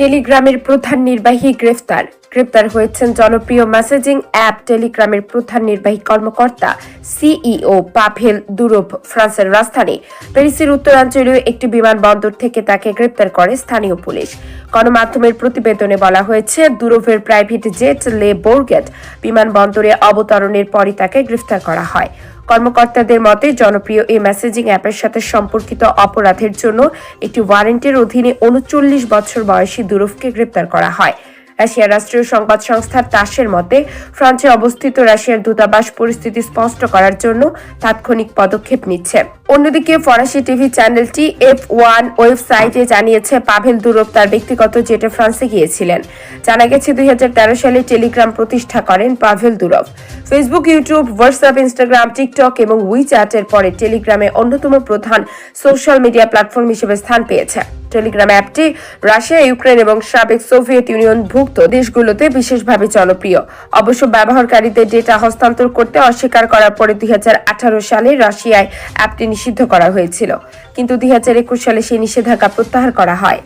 টেলিগ্রামের প্রধান নির্বাহী গ্রেফতার। গ্রেফতার হয়েছেন জনপ্রিয় মেসেজিং অ্যাপ টেলিগ্রামের প্রধান নির্বাহী কর্মকর্তা সিইও পাভেল দুরোভ ফ্রান্সের রাজধানী। প্যারিসের উত্তরাঞ্চলীয় একটি বিমানবন্দর থেকে তাকে গ্রেপ্তার করে স্থানীয় পুলিশ। গণমাধ্যমের প্রতিবেদনে বলা হয়েছে দুরোভের প্রাইভেট জেট লে বোর্গেট বিমানবন্দরে অবতরণের পরই তাকে গ্রেফতার করা হয়। কর্মকর্তাদের মতে, জনপ্রিয় এই মেসেজিং অ্যাপের সাথে সম্পর্কিত অপরাধের জন্য একটি ওয়ারেন্টের অধীনে উনচল্লিশ বছর বয়সী দুরুফকে গ্রেপ্তার করা হয়। রাশিয়ার রাষ্ট্রীয় সংবাদ সংস্থার তাসের মতে, ফ্রান্সে অবস্থিত রাশিয়ার দূতাবাস পরিস্থিতি স্পষ্ট করার জন্য তাৎক্ষণিক পদক্ষেপ নিচ্ছে। অন্যদিকে ফরাসি টিভি চ্যানেলটি এফ ওয়ান ওয়েবসাইটে জানিয়েছে, পাভেল দুরব তার ব্যক্তিগত জেটে ফ্রান্সে গিয়েছিলেন। জানা গেছে, দুই সালে টেলিগ্রাম প্রতিষ্ঠা করেন Pavel Durov Facebook, YouTube, WhatsApp, Instagram, TikTok এবং উইচ্যাটের পরে টেলিগ্রামে অন্যতম প্রধান সোশ্যাল মিডিয়া প্ল্যাটফর্ম হিসেবে স্থান পেয়েছে। টেলিগ্রাম অ্যাপটি রাশিয়া, ইউক্রেন এবং সাবেক সোভিয়েত ইউনিয়ন ভুক্ত দেশগুলোতে বিশেষভাবে জনপ্রিয়। অবশ্য ব্যবহারকারীদের ডেটা হস্তান্তর করতে অস্বীকার করার পরে দুই হাজার আঠারো সালে রাশিয়ায় অ্যাপটি নিষিদ্ধ করা হয়েছিল। কিন্তু দুই হাজার একুশ সালে সেই নিষেধাজ্ঞা প্রত্যাহার করা হয়।